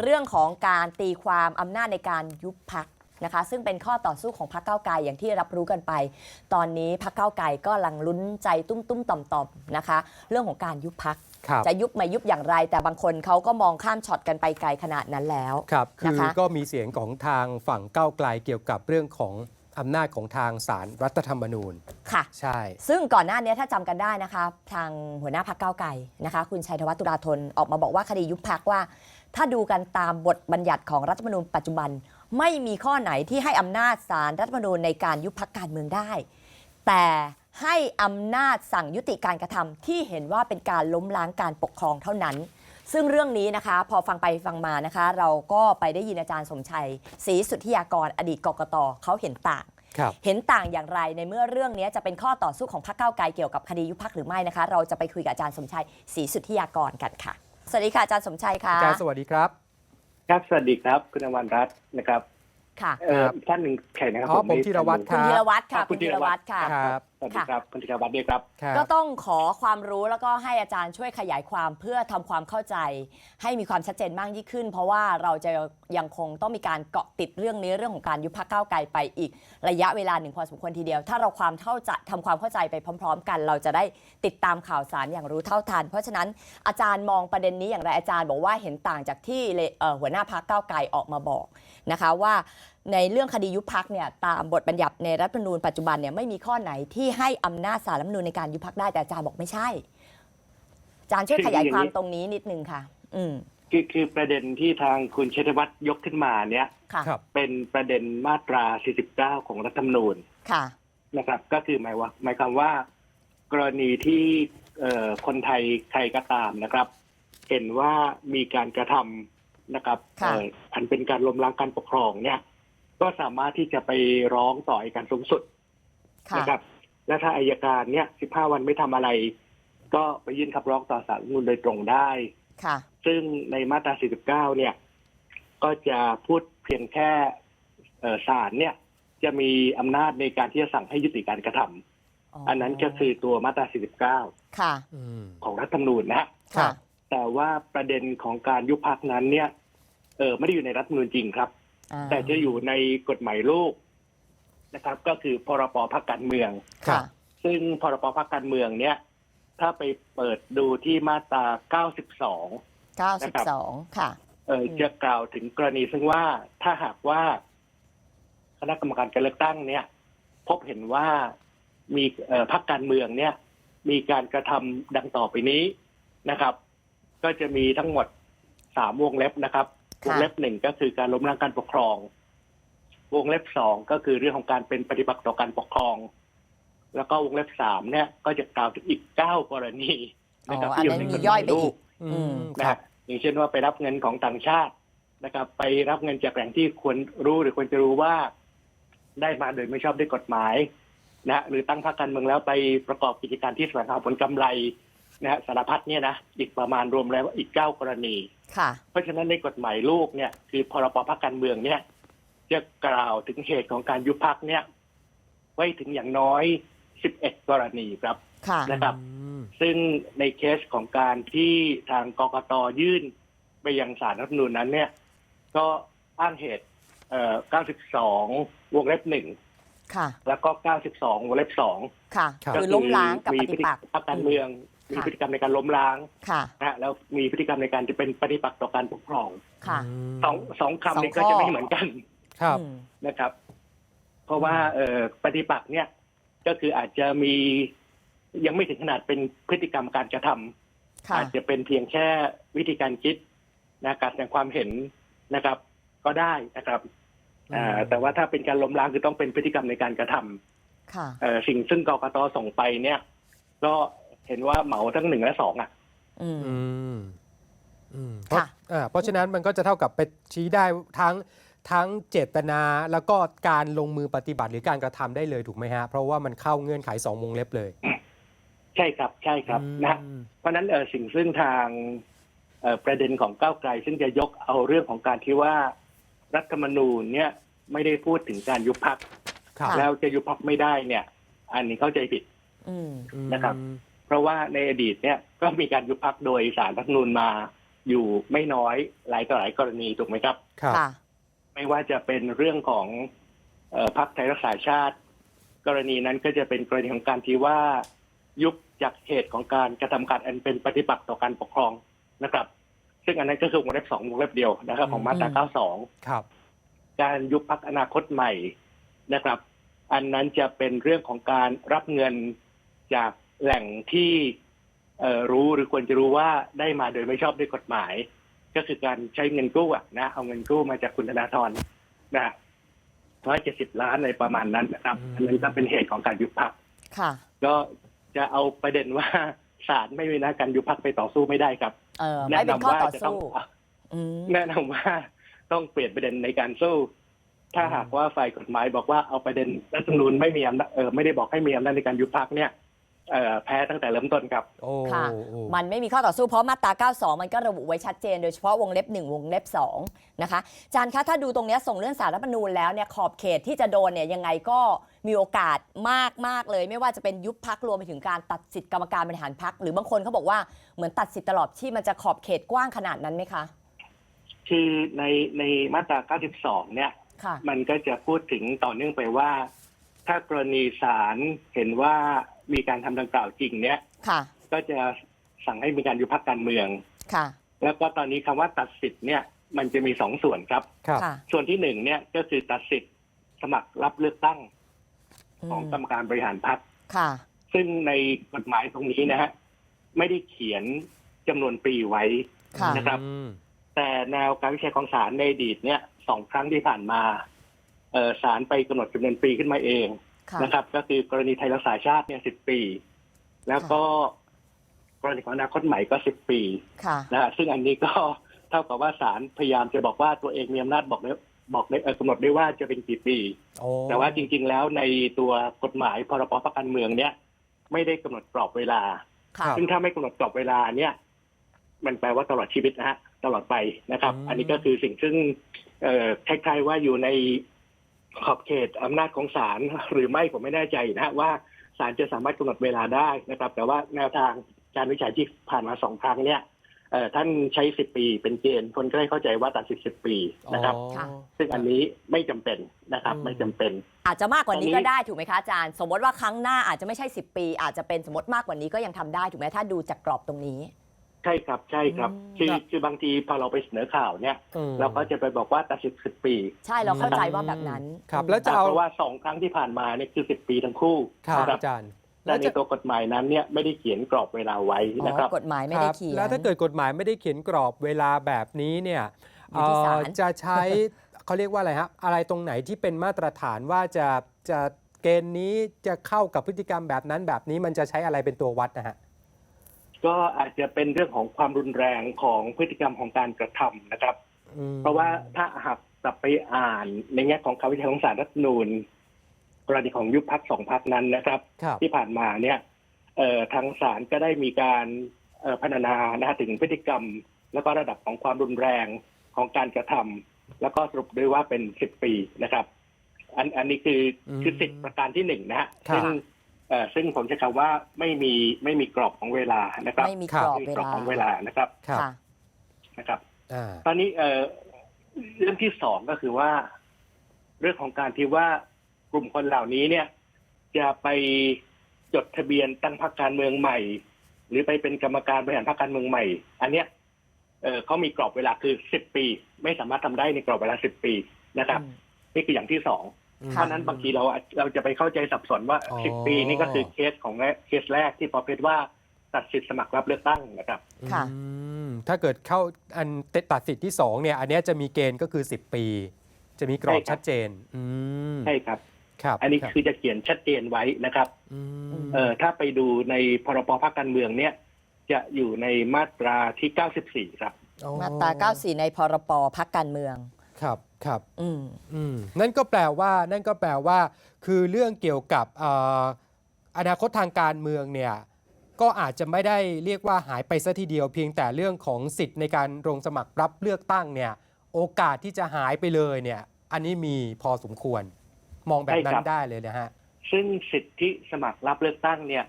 เรื่องของการตีความอำนาจในการยุบพักนะคะ ซึ่งเป็นข้อต่อสู้ของพรรคเก้าวไกลอย่างที่รับรู้กันไป ตอนนี้พรรคเก้าวไกลก็กำลังลุ้นใจตุ้มตุ้มๆต่อมต่อมๆนะคะ เรื่องของการยุบพักครับจะยุบไม่ยุบอย่างไร แต่บางคนเขาก็มองข้ามช็อตกันไปไกลขนาดนั้นแล้วครับคือนะคะก็มีเสียงของทางฝั่งก้าวไกลเกี่ยวกับเรื่องของอำนาจของทางสารรัฐธรรมนูญ ค่ะ ใช่ ซึ่งก่อนหน้านี้ถ้าจำกันได้นะคะ ทางหัวหน้าพักเก้าวไกลนะคะ คุณชัยธวัฒน์ตุลาธนออกมาบอกว่าคดียุบพักว่า ถ้าดูกันตามบทบัญญัติของรัฐธรรมนูญปัจจุบัน ไม่มีข้อไหนที่ให้อำนาจศาลรัฐธรรมนูญในการยุบพักการเมืองได้ แต่ให้อำนาจสั่งยุติการกระทำที่เห็นว่าเป็นการล้มล้างการปกครองเท่านั้น ซึ่งเรื่องนี้นะคะ พอฟังไปฟังมานะคะ เราก็ไปได้ยินอาจารย์สมชัยศรีสุทธิยากรอดีตกกตเขาเห็นต่างครับเห็นต่างอย่างไรในเมื่อเรื่องนี้จะเป็นข้อต่อสู้ของพรรคก้าวไกลเกี่ยวกับคดียุบพักหรือไม่นะคะ เราจะไปคุยกับอาจารย์สมชัยศรีสุทธิยากรกันค่ะ สวัสดีค่ะอาจารย์สมชัยค่ะอาจารย์สวัสดีครับ ครับ สวัสดีครับ คุณอมรรัตน์นะครับ ค่ะเอ่อครับ ท่านหนึ่งใครนะครับอ๋อผมไธีรวัตรคุณธีรวัตรค่ะอ่าคุณธีรวัตรค่ะ ครับ สวัสดีครับคุณธีรวัตรด้วยครับ ครับ ก็ต้องขอความรู้แล้วก็ให้อาจารย์ช่วยขยายความเพื่อทำความเข้าใจ ให้มีความชัดเจนมากยิ่งขึ้น เพราะว่าเราจะยังคงต้องมีการเกาะติดเรื่องนี้เรื่องของการยุบพักก้าวไกลไปอีกระยะเวลาหนึ่งพอสมควรทีเดียว ถ้าเราความเข้าใจทำความเข้าใจไปพร้อม ๆ กัน เราจะได้ติดตามข่าวสารอย่างรู้เท่าทัน เพราะฉะนั้นอาจารย์มองประเด็นนี้อย่างไรอาจารย์บอกว่าเห็นต่างจากที่เลเอ่อหัวหน้าพักก้าวไกลออกมาบอกนะคะว่า ในเรื่องคดียุบพักเนี่ยตามบทบัญญัติในรัฐธรรมนูญปัจจุบันเนี่ยไม่มีข้อไหนที่ให้อำนาจสารรัฐธรรมนูญในการยุบพักได้แต่อาจารย์บอกไม่ใช่อาจารย์ช่วยขยายความตรงนี้นิดนึงค่ะ อืมคือคือประเด็นที่ทางคุณชัยธวัฒน์ยกขึ้นมาเนี่ยค่ะครับเป็นประเด็นมาตรา 49 ของรัฐธรรมนูญค่ะนะครับ ก็คือหมายว่าหมายความว่า กรณีที่เอ่อคนไทยใครก็ตามนะครับ เห็นว่ามีการกระทำนะครับค่ะเอ่ออันเป็นการล้มล้างการปกครองเนี่ย ก็สามารถที่จะไปร้องต่ออัยการสูงสุดค่ะนะครับ และถ้าอายการเนี่ย 15 วันไม่ทำอะไร ก็ไปยื่นคำร้องต่อศาลรัฐธรรมนูญโดยตรงได้ค่ะ ซึ่งในมาตรา 49 เนี่ย ก็จะพูดเพียงแค่เอ่อศาลเนี่ย จะมีอำนาจในการที่จะสั่งให้ยุติการกระทำอันนั้นก็คือตัวมาตรา 49 ค่ะอืมของรัฐธรรมนูญนะฮะครัค่ะบแต่ว่าประเด็นของการยุบพักนั้นเนี่ยเออไม่ได้อยู่ในรัฐธรรมนูญจริงครับอ่า แต่จะอยู่ในกฎหมายลูกนะครับ ก็คือพรบพักการเมืองครัค่ะบซึ่งพรบพักการเมืองเนี่ยถ้าไปเปิดดูที่มาตรา 92 92 ค่ะ เอ่ออืมจะกล่าวถึงกรณีซึ่งว่าถ้าหากว่า คณะกรรมการการเลือกตั้งเนี่ย พบเห็นว่ามีเอ่อพรรคการเมืองเนี่ย มีการกระทำดังต่อไปนี้นะครับ ก็จะมีทั้งหมดสามวงเล็บนะครับ วงเล็บหนึ่งก็คือการล้มล้างการปกครอง วงเล็บสองก็คือเรื่องของการเป็นปฏิบัติต่อการปกครอง แล้วก็วงเล็บสามเนี่ย ก็จะกล่าวถึงอีกเก้ากรณีอ๋อนะครับอันที่อยู่นั้นในมีกฎหย่อมายยไปลูอีกกอือืมมนะคครัรับบอย่างเช่นว่าไปรับเงินของต่างชาตินะครับ ไปรับเงินจากแหล่งที่ควรรู้หรือควรจะรู้ว่า ได้มาโดยไม่ชอบด้วยกฎหมายนะหรือตั้งพรรคการเมืองแล้วไปประกอบกิจการที่แสวงหาผลกำไร นะฮะสารพัดเนี่ยนะอีกประมาณรวมแล้วอีกเก้ากรณี ค่ะ เพราะฉะนั้นในกฎหมายลูกเนี่ยคือพรบพรรคการเมืองเนี่ยจะกล่าวถึงเหตุของการยุบพรรคเนี่ย ไว้ถึงอย่างน้อย11กรณีครับค่ะนะครับอืมซึ่งในเคสของการที่ทางกกตยื่นไปยังศาลรัฐธรรมนูญนั้น เนี่ย ก็อ้างเหตุเอ่อ92 วงเล็บหนึ่งค่ะ แล้วก็ 92 วงเล็บสองค่ะครับคือล้มล้างกับมีปพฤฏิติปักษ์พรรคการเมือง มีค่ะพฤติกรรมในการล้มล้างค่ะนะฮะแล้วมีพฤติกรรมในการจะเป็นปฏิปักษ์ต่อการปกครองค่ะ มสองสองคำนี้สองข้อก็จะไม่เหมือนกันครับ อืม นะครับ เพราะว่าเอ่อปฏิปักษ์เนี่ย ก็คืออาจจะมียังไม่ถึงขนาดเป็นพฤติกรรมการกระทำ ค่ะ อาจจะเป็นเพียงแค่วิธีการคิดนะการแสดงความเห็นนะครับ ก็ได้นะครับอ่าแต่ว่าถ้าเป็นการล้มล้างคือต้องเป็นพฤติกรรมในการกระทำค่ะ เอ่อสิ่งซึ่งกกตส่งไปเนี่ย ก็ เห็นว่าเหมาทั้งหนึ่งและสองอะ อืม อืมอืมเพราะค่ะ อ่าเพราะฉะนั้นมันก็จะเท่ากับไปชี้ได้ทั้งทั้งเจตนาแล้วก็การลงมือปฏิบัติหรือการกระทำได้เลยถูกไหมฮะ เพราะว่ามันเข้าเงื่อนไขสองวงเล็บเลยใช่ครับ ใช่ครับอืมนะเพราะฉะนั้นเออสิ่งซึ่งทางเอ่อประเด็นของก้าวไกล ซึ่งจะยกเอาเรื่องของการที่ว่า รัฐธรรมนูญเนี่ยไม่ได้พูดถึงการยุบพักครับค่ะ แล้วจะยุบพักไม่ได้เนี่ย อันนี้เข้าใจผิด อืม นะครับเพ ราะว่าในอดีตเนี่ยก็มีการยุบพักโดยสารรัฐธรรมนูญมาอยู่ไม่น้อยหลายต่อหลายกรณีถูกไหมครับครับค่ะ ไม่ว่าจะเป็นเรื่องของเอ่อพรรคไทยรักษาชาติ กรณีนั้นก็จะเป็นกรณีของการที่ว่า ยุบจากเหตุของการกระทำการอันเป็นปฏิปักษ์ต่อการปกครองนะครับ ซึ่งอันนั้นก็คือวงเล็บสองวงเล็บเดียวนะครับ ของมาตราอืมเก้าสองครับการยุบพักอนาคตใหม่นะครับ อันนั้นจะเป็นเรื่องของการรับเงินจาก แหล่งที่เอ่อรู้หรือควรจะรู้ว่าได้มาโดยไม่ชอบด้วยกฎหมาย ก็คือการใช้เงินกู้อะนะ เอาเงินกู้มาจากคุณธนาธรนะร้อยเจ็ดสิบล้านอะไรประมาณนั้นนะครับอืมอันนั้นก็เป็นเหตุของการยุบพักค่ะก็จะเอาประเด็นว่าศาลไม่มีหน้าการยุบพักไปต่อสู้ไม่ได้ครับเออไม่เป็นข้อต่อจะต้องสู้อืมแนะนำว่าต้องเปลี่ยนประเด็นในการสู้ถ้าหากว่าฝ่ายกฎหมายบอกว่าเอาประเด็นรัฐธรรมนูญไม่มีอำนาจเออไม่ได้บอกให้มีอำนาจในการยุบพักเนี่ย เอ่อแพ้ตั้งแต่เริ่มต้นครับ โอ้ค่ะ โอ้มันไม่มีข้อต่อสู้เพราะมาตรา 92 มันก็ระบุไว้ชัดเจน โดยเฉพาะวงเล็บ 1 วงเล็บ 2 นะคะอาจารย์คะ ถ้าดูตรงเนี้ยส่งเรื่องสารรัฐธรรมนูญแล้วเนี่ยขอบเขตที่จะโดนเนี่ยยังไงก็มีโอกาสมากมากๆเลย ไม่ว่าจะเป็นยุบพักรวมไปถึงการตัดสิทธิ์กรรมการบริหารพัก หรือบางคนเขาบอกว่าเหมือนตัดสิทธิ์ตลอดที่มันจะขอบเขตกว้างขนาดนั้นไหมคะคือในในมาตรา 92 เนี่ย ค่ะ มันก็จะพูดถึงต่อเนื่องไปว่า ถ้ากรณีศาลเห็นว่า มีการทำดังกล่าวจริงเนี่ย ค่ะ ก็จะสั่งให้มีการยุบพักการเมือง ค่ะ แล้วก็ตอนนี้คำว่าตัดสิทธิ์เนี่ยมันจะมีสองส่วนครับ ครับ ค่ะส่วนที่หนึ่งเนี่ยก็คือตัดสิทธิ์สมัครรับเลือกตั้งของกรรมการบริหารพรรคค่ะ ซึ่งในกฎหมายตรงนี้นะฮะไม่ได้เขียนจำนวนปีไว้ ค่ะ นะครับ อืมแต่แนวการวิจัยของศาลในอดีตเนี่ยสองครั้งที่ผ่านมาเออศาลไปกำหนดจำนวนปีขึ้นมาเองค่ะ นะครับ ก็คือกรณีไทยรักษาชาติเนี่ยสิบปี แล้วก็กรณีของอนาคตใหม่ก็สิบปีค่ะนะฮะซึ่งอันนี้ก็เท่ากับว่าศาลพยายามจะบอกว่าตัวเองมีอำนาจบอกได้บอกได้เอ่อกำหนดได้ว่าจะเป็นกี่ปีโอ้แต่ว่าจริง ๆ แล้วในตัวกฎหมายพรบพักการเมืองเนี่ยไม่ได้กำหนดกรอบเวลาค่ะซึ่งถ้าไม่กำหนดกรอบเวลาเนี่ย มันแปลว่าตลอดชีวิตนะฮะตลอดไปนะครับ อันนี้ก็คือสิ่งซึ่งเอ่อคล้ายๆว่าอยู่ใน ขอบเขตอำนาจของศาลหรือไม่ผมไม่แน่ใจนะฮะว่าศาลจะสามารถกำหนดเวลาได้นะครับ แต่ว่าแนวทางการวิจัยที่ผ่านมาสองครั้งเนี่ยเอ่อท่านใช้สิบปีเป็นเกณฑ์คนก็ได้เข้าใจว่าตัดสิทธิ์สิบปีนะครับอ๋อค่ะซึ่งอันนี้ไม่จำเป็นนะครับอืมไม่จำเป็น อาจจะมากกว่านี้ตอนนี้ก็ได้ถูกไหมคะอาจารย์ สมมติว่าครั้งหน้าอาจจะไม่ใช่10ปี อาจจะเป็นสมมติมากกว่านี้ก็ยังทำได้ถูกไหมถ้าดูจากกรอบตรงนี้ ใช่ครับใช่ครับอืมคือครับ คือบางทีพอเราไปเสนอข่าวเนี่ยอืมเราก็จะไปบอกว่าตัดสิทธิ์สิบปีใช่เราเข้าใจว่าแบบนั้นครับแล้วจะเอาเพราะว่าสองครั้งที่ผ่านมาเนี่ยคือสิบปีทั้งคู่ครับนะอาจารย์และในตัวกฎหมายนั้นเนี่ยไม่ได้เขียนกรอบเวลาไว้นะครับกฎหมายไม่ได้เขียน แล้วถ้าเกิดกฎหมายไม่ได้เขียนกรอบเวลาแบบนี้เนี่ยอยู่ที่ศาล เอ่อจะใช้ เขาเรียกว่าอะไรครับอะไรตรงไหนที่เป็นมาตรฐานว่าจะจะเกณฑ์นี้จะเข้ากับพฤติกรรมแบบนั้นแบบนี้มันจะใช้อะไรเป็นตัววัดนะฮะ ก็อาจจะเป็นเรื่องของความรุนแรงของพฤติกรรมของการกระทำนะครับอืมเพราะว่าถ้าหากกลับไปอ่านในแง่ของคำวิจัยของศาลรัฐธรรมนูญกรณีของยุบพักสองพักนั้นนะครับครับที่ผ่านมาเนี่ยเอ่อทางศาลก็ได้มีการเอ่อพรรณนานะฮะถึงพฤติกรรม แล้วก็ระดับของความรุนแรงของการกระทำแล้วก็สรุปด้วยว่าเป็นสิบปีนะครับ อันอันนี้คืออืมคือสิทธิประการที่หนึ่งนะฮะครับซึ่งเอ่อซึ่งผมจะคำว่าไม่มีไม่มีกรอบของเวลานะครับไม่มีกรอบไม่มีเวกรอบลาของเวลานะครับครับค่ะ นะครับ อ่า ตอนนี้เอ่อเรื่องที่สองก็คือว่า เรื่องของการที่ว่ากลุ่มคนเหล่านี้เนี่ย จะไปจดทะเบียนตั้งพรรคการเมืองใหม่ หรือไปเป็นกรรมการบริหารพรรคการเมืองใหม่ อันเนี้ยเอ่อเขามีกรอบเวลาคือสิบปี ไม่สามารถทำได้ในกรอบเวลาสิบปีนะครับนี่คืออย่างที่สองอืม เพราะฉะนั้นบางทีเราอาจเราจะไปเข้าใจสับสนว่าอ๋อสิบปีนี่ก็คือเคสของแรกเคสแรกที่พอเพชรว่าตัดสิทธิ์สมัครรับเลือกตั้งนะครับค่ะอืมถ้าเกิดเข้าอันตัดสิทธิ์ที่สองเนี่ยอันเนี้ยจะมีเกณฑ์ก็คือ 10 ปี จะมีกรอบใช่ครับชัดเจนอืมใช่ครับครับ อันนี้รับคือจะเขียนชัดเจนไว้นะครับอืมเอ่อถ้าไปดูในพรบพรรคการเมืองเนี่ยจะอยู่ในมาตราที่ 94 ครับอ๋อมาตรา 94 ในพรปพักการเมือง ครับครับอืมอืมนั่นก็แปลว่านั่นก็แปลว่า คือเรื่องเกี่ยวกับเอ่ออนาคตทางการเมืองเนี่ยก็อาจจะไม่ได้เรียกว่าหายไปซะทีเดียวเพียงแต่เรื่องของสิทธิ์ในการลงสมัครรับเลือกตั้งเนี่ยโอกาสที่จะหายไปเลยเนี่ย อันนี้มีพอสมควรมองแบบนั้ใช่ครันบได้เลยนะฮะ ซึ่งสิทธิสมัครรับเลือกตั้งเนี่ย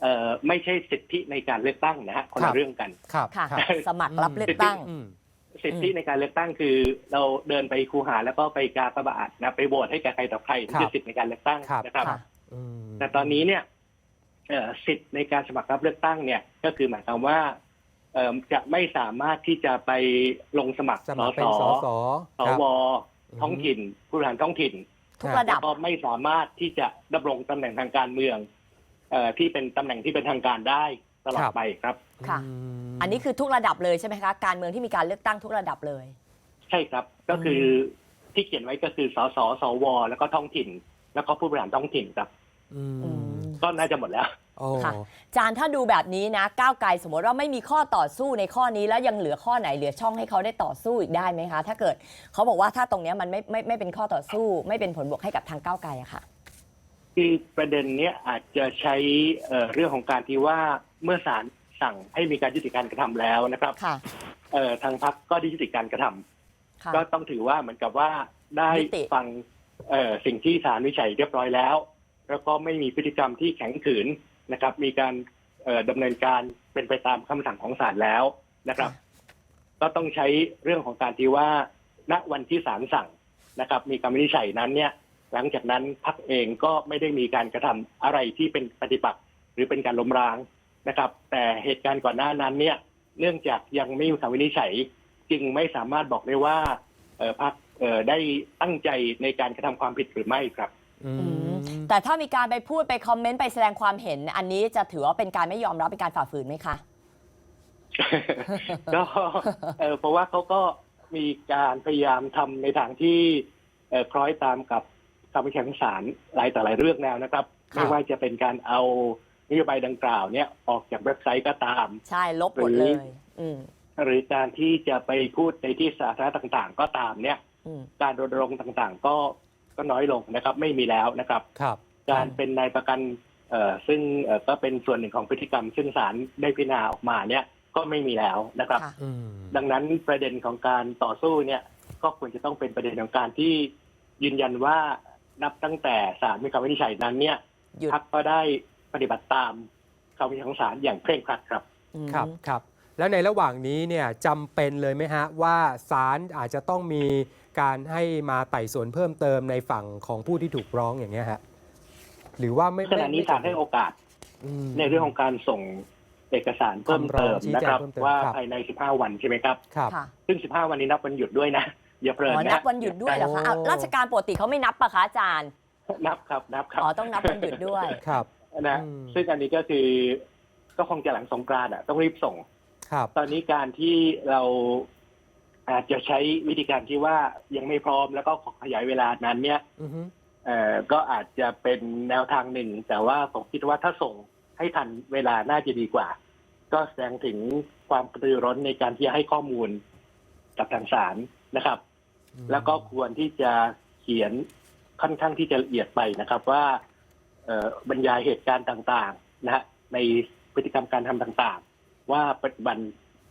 เอ่อไม่ใช่สิทธิในการเลือกตั้งนะฮะคนครัละบ เรื่องกัน ครับค่ะ ครับ สมัครรับเลือกตั้ง อืม สิทธิในการเลือกตั้งคือ เราเดินไปคูหาแล้วก็ไปกากบาทนะไปโหวตให้กับใครต่อใครครับนี่คือสิทธิในการเลือกตั้งครับนะครับค่ะอืมแต่ตอนนี้เนี่ยเอ่อสิทธิ์ในการสมัครรับเลือกตั้งเนี่ย ก็คือหมายความว่าเอ่อจะไม่สามารถที่จะไปลงสมัครสสมัครเป็นสสสสครับวอืมท้องถิ่น ผู้บริหารท้องถิ่นทุกระดับก็ไม่สามารถที่จะดำรงตำแหน่งทางการเมืองเอ่อที่เป็นตำแหน่งที่เป็นทางการได้ ตลอดไปครับ ค่ะมอันนี้คือทุกระดับเลยใช่ไหมคะ การเมืองที่มีการเลือกตั้งทุกระดับเลย ใช่ครับ ก็คือที่เขียนไว้ก็คือสสสว แล้วก็ท้องถิ่น แล้วก็ผู้บริหารท้องถิ่นครับอืมอืมก็น่าจะหมดแล้ว โอ้ค่ะ จานถ้าดูแบบนี้นะ ก้าวไกลสมมติว่าไม่มีข้อต่อสู้ในข้อนี้แล้วยังเหลือข้อไหนเหลือช่องให้เขาได้ต่อสู้อีกได้ไหมคะ ถ้าเกิดเขาบอกว่าถ้าตรงเนี้ยมันไม่ไม่ไม่เป็นข้อต่อสู้ ไม่เป็นผลบวกให้กับทางก้าวไกลอะค่ะ คือประเด็นเนี้ยอาจจะใช้เอ่อเรื่องของการที่ว่า เมื่อศาลสั่งให้มีการยุติการกระทำแล้วนะครับค่ะ เอ่อทางพักก็ได้ยุติการกระทำค่ะ ก็ต้องถือว่าเหมือนกับว่าได้ยุติ ฟังเอ่อสิ่งที่ศาลวิจัยเรียบร้อยแล้ว แล้วก็ไม่มีพฤติกรรมที่แข็งขืนนะครับ มีการเอ่อดำเนินการเป็นไปตามคำสั่งของศาลแล้วนะครับ ก็ต้องใช้เรื่องของการที่ว่า ณวันที่ศาลสั่งนะครับ มีการวินิจฉัยนั้นเนี่ย หลังจากนั้นพักเองก็ไม่ได้มีการกระทำอะไรที่เป็นปฏิปักษ์หรือเป็นการล้มล้าง นะครับ แต่เหตุการณ์ก่อนหน้านั้นเนี่ย เนื่องจากยังไม่มีคำวินิจฉัย จึงไม่สามารถบอกได้ว่าเอ่อพักเอ่อได้ตั้งใจในการกระทำความผิดหรือไม่ครับอืมแต่ถ้ามีการไปพูดไปคอมเมนต์ไปแสดงความเห็น อันนี้จะถือว่าเป็นการไม่ยอมรับเป็นการฝ่าฝืนไหมคะก็เอ่อเพราะว่าเขาก็มีการพยายามทำในทางที่เอ่อคล้อยตามกับคำวินิจฉัยของศาลหลายต่อหลายเรื่องแล้วนะครับค่ะไม่ว่าจะเป็นการเอา นโยบายดังกล่าวเนี่ยออกจากเว็บไซต์ก็ตาม ใช่ลบหมดเลย อืมหรือการที่จะไปพูดในที่สาธารณะต่างๆ ก็ตามเนี่ย อืมการรณรงค์ต่างๆ ก็ก็น้อยลงนะครับ ไม่มีแล้วนะครับ ครับ การเป็นนายประกันเอ่อซึ่งเอ่อก็เป็นส่วนหนึ่งของพฤติกรรม ซึ่งศาลได้พิจารณาออกมาเนี่ยก็ไม่มีแล้วนะครับ ค่ะ อืมดังนั้นประเด็นของการต่อสู้เนี่ยก็ควรจะต้องเป็นประเด็นของการที่ยืนยันว่านับตั้งแต่ศาลมีคำวินิจฉัยนั้นเนี่ยหยุด พักก็ได้ ปฏิบัติตามคำวินิจฉัยของศาลอย่างเคร่งครัดครับอืมครับครับ แล้วในระหว่างนี้เนี่ยจำเป็นเลยไหมฮะ ว่าศาลอาจจะต้องมีการให้มาไต่สวนเพิ่มเติมในฝั่งของผู้ที่ถูกร้องอย่างเงี้ยฮะหรือว่าไม่ขณะนี้ไม่ศาลให้โอกาส อืม ในเรื่องของการส่งเอกสารเพิ่มเติมคำร้องชี้แจงนะครับเพิ่มเติมว่าครับ ภายใน 15 วันใช่ไหมครับ ครับ ค่ะซึ่ง 15 วันนี้นับวันหยุดด้วยนะ อย่าเพลินอ๋อนะนับวันหยุดด้วยเหรอคะอ้าวโอ้ ราชการปกติเขาไม่นับปะคะอาจารย์ นับครับนับครับ อ๋อ ต้องนับวันหยุดด้วย ครับ นะอืมซึ่งอันนี้ก็คือก็คงจะหลังสงกรานต์อะ ต้องรีบส่งครับตอนนี้การที่เราอาจจะใช้วิธีการที่ว่ายังไม่พร้อมแล้วก็ขอขยายเวลานั้น เนี่ยอือฮึเอ่อก็อาจจะเป็นแนวทางหนึ่ง แต่ว่าผมคิดว่าถ้าส่งให้ทันเวลาน่าจะดีกว่า ก็แสดงถึงความกระตือร้นในการที่จะให้ข้อมูลกับทางศาลนะครับอืมแล้วก็ควรที่จะเขียนค่อนข้างที่จะละเอียดไปนะครับ ว่าเอ่อ บรรยายเหตุการณ์ต่างๆนะฮะในพฤติกรรมการทำต่างๆ ว่าปัจจุบัน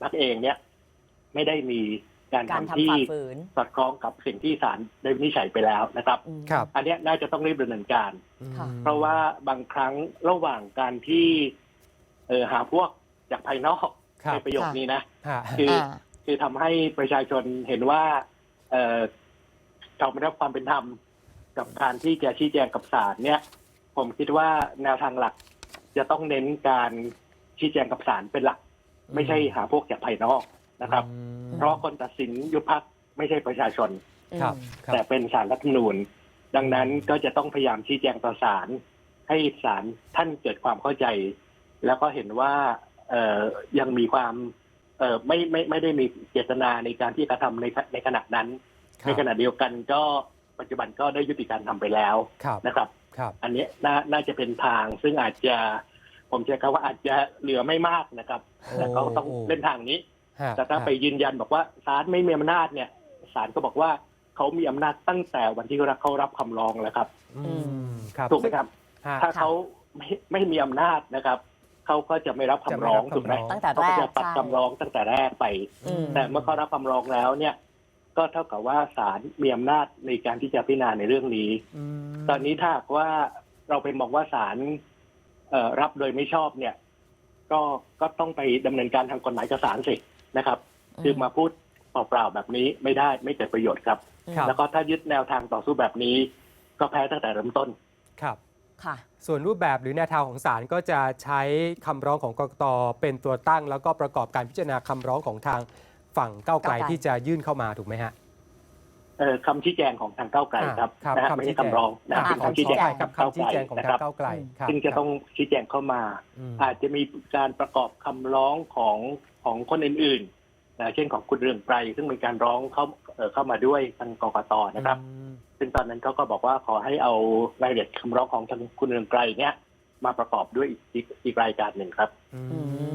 พักเองเนี่ยไม่ได้มีการการทำทำที่ฝ่าฝืนสอดคล้องกับสิ่งที่ศาลได้วินิจฉัยไปแล้วนะครับอืมครับอันเนี้ยน่าจะต้องรีบดำเนินการค่ะอืมเพราะว่าบางครั้งระหว่างการที่เออหาพวกจากภายนอกครับในประโยคนี้นะฮะคืออ่าคือทำให้ประชาชนเห็นว่า เออเขาไม่ได้รับความเป็นธรรมกับการที่จะชี้แจงกับศาลเนี่ย ผมคิดว่าแนวทางหลักจะต้องเน้นการชี้แจงกับศาลเป็นหลัก ไม่ใช่หาพวกจากภายนอกนะครับอืมเพราะคนตัดสินยุบพักไม่ใช่ประชาชนครับอืมครับ แต่เป็นสารรัฐธรรมนูญ ดังนั้นก็จะต้องพยายามชี้แจงต่อศาลให้ศาลท่านเกิดความเข้าใจ แล้วก็เห็นว่าเอ่อยังมีความเอ่อไม่ไม่ไม่ได้มีเจตนาในการที่กระทำในในขณะนั้นครับในขณะเดียวกันก็ปัจจุบันก็ได้ยุติการทำไปแล้วครับนะครับครับ อันนี้น่าน่าจะเป็นทาง ซึ่งอาจจะ ผมใช้คำว่าอาจจะเหลือไม่มากนะครับ แต่ก็ต้องโอ้เล่นทางนี้ฮะแต่ถ้าไปยืนยันบอกว่าศาลไม่มีอำนาจเนี่ยศาลก็บอกว่าเขามีอำนาจตั้งแต่วันที่เขารับคำร้องแล้วครับอืมครับถูกไหมครับฮะถ้าเขาไม่ไม่มีอำนาจนะครับเขาก็จะไม่รับคำจะไม่ร้องรับคำถูกไหมร้องตั้งแต่เขาแรก็กจะปัดใช่คำร้องตั้งแต่แรกไปอืมแต่เมื่อเขารับคำร้องแล้วเนี่ย ก็เท่ากับว่าศาลมีอำนาจในการที่จะพิจารณาในเรื่องนี้อืมตอนนี้ถ้าหากว่าเราไปมองว่าศาลเอ่อรับโดยไม่ชอบเนี่ย ก็ก็ต้องไปดำเนินการทางกฎหมายกับศาลสินะครับ คือมาพูดเปล่าๆแบบนี้ไม่ได้ไม่เกิดประโยชน์ครับครับ แล้วก็ถ้ายึดแนวทางต่อสู้แบบนี้ ก็แพ้ตั้งแต่เริ่มต้นครับค่ะส่วนรูปแบบหรือแนวทางของศาลก็จะใช้คำร้องของกกตเป็นตัวตั้ง แล้วก็ประกอบการพิจารณาคำร้องของทาง ฝั่งก้าวไกลก้าวไกล ที่จะยื่นเข้ามาถูกไหมฮะ เอ่อคำชี้แจงของทางก้าวไกลครับอ่านะฮะครับไม่ใช่คำชี้แจง คำร้องนะอ่าเป็นคำชี้แจงขอกับคำก้าวไกชี้ลแจงของนะทาครังบก้าวไกลครับซึ่งจะต้องชี้แจงเข้ามา อืมอาจจะมีการประกอบคำร้องของของคนอื่นๆนะเช่นของคุณเรืองไกรซึ่งเป็นการร้องเข้าเอ่อเข้ามาด้วยทางกกตนะครับ อืม ซึ่งตอนนั้นเขาก็บอกว่าขอให้เอารายละเอียดคำร้องของทางคุณเรืองไกรเนี่ยมาประกอบด้วยอีกอีกอีกรายการหนึ่งครับ อืม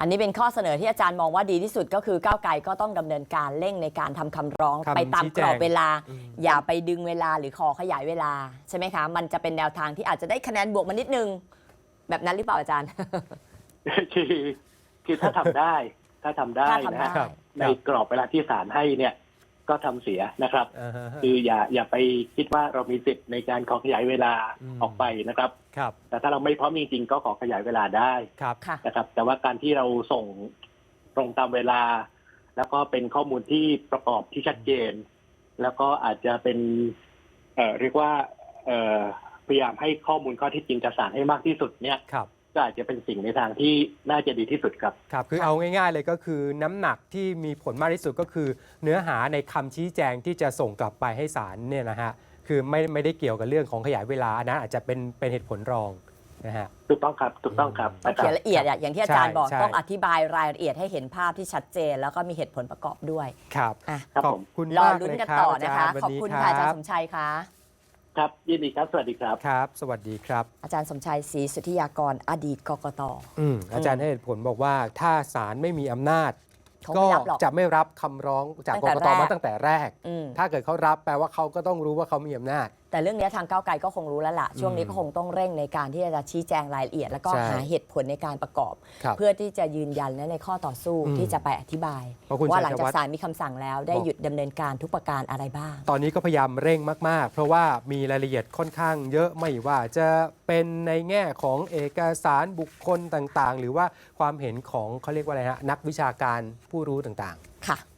อันนี้เป็นข้อเสนอที่อาจารย์มองว่าดีที่สุดก็คือก้าวไกลก็ต้องดำเนินการเร่งในการทำคำร้องคำไปตามชี้กแจง รอบเวลาอืมอย่าไปดึงเวลาหรือขอขยายเวลาใช่ไหมคะ มันจะเป็นแนวทางที่อาจจะได้คะแนนบวกมานิดนึง แบบนั้นหรือเปล่าอาจารย์ คือคือถ้าทำได้ ถ้าทำได้ถ้าทำนะได้ ฮะครับในกรอบเวลาที่ศาลให้เนี่ย ก็ทำเสียนะครับอ่าฮะคืออย่าอย่าไปคิดว่าเรามีสิทธิ์ในการขอขยายเวลาอืมออกไปนะครับครับแต่ถ้าเราไม่พร้อมจริงๆก็ขอขยายเวลาได้ครับค่ะนะครับ แต่ว่าการที่เราส่งตรงตามเวลา แล้วก็เป็นข้อมูลที่ประกอบที่ชัดเจน แล้วก็อาจจะเป็นเอ่อเรียกว่าเอ่อพยายามให้ข้อมูลข้อเที่จริงกับศาลให้มากที่สุดเนี่ยครับ ก็อาจจะเป็นสิ่งในทางที่น่าจะดีที่สุดครับ ครับ คือเอาง่ายๆเลยก็คือน้ำหนักที่มีผลมากที่สุดก็คือ เนื้อหาในคำชี้แจงที่จะส่งกลับไปให้ศาลเนี่ยนะฮะคือไม่ไม่ได้เกี่ยวกับเรื่องของขยายเวลาอันนั้นอาจจะเป็นเป็นเหตุผลรองนะฮะ ถูกต้องครับ ถูกต้องครับต้องนะครัเขียบนละเอียดอะอย่างที่อาจารย์ใช่บอกใช่ ต้องอธิบายรายละเอียดให้เห็นภาพที่ชัดเจน แล้วก็มีเหตุผลประกอบด้วยครับ อะครับขอบผม คุณรอมากลุ้นเลยกันครับต่ออานะจารคะย์วันขอบนี้คุณคค่ะรัอาจารย์บสมชัยค่ะ ครับยินดีครับ สวัสดีครับ ครับ สวัสดีครับ อาจารย์สมชัยศรีสุทธิยากรอดีตกกต อืมอาจารย์ให้เหตุผลบอกว่าถ้าศาลไม่มีอำนาจ เขาก็ไม่รับหรอก จะไม่รับคำร้องจากตั้กงแต่กตแรก มาตั้งแต่แรก อืม ถ้าเกิดเขารับแปลว่าเขาก็ต้องรู้ว่าเขามีอำนาจ แต่เรื่องนี้ทางก้าวไกลก็คงรู้แล้วล่ะ ช่วงนี้อืมก็คงต้องเร่งในการที่จะชี้แจงรายละเอียด แล้วก็ใช่หาเหตุผลในการประกอบครับเพื่อที่จะยืนยันและในข้อต่อสู้อืมที่จะไปอธิบายเพราะคุณว่าหลังจากชัยธวัฒน์ศาลมีคำสั่งแล้วได้บอกหยุดดำเนินการทุกประการอะไรบ้าง ตอนนี้ก็พยายามเร่งมาก ๆ เพราะว่ามีรายละเอียดค่อนข้างเยอะไม่ว่าจะเป็นในแง่ของเอกสารบุคคลต่างๆ หรือว่าความเห็นของเขาเรียกว่าอะไรฮะนักวิชาการผู้รู้ต่างค่ะๆอืม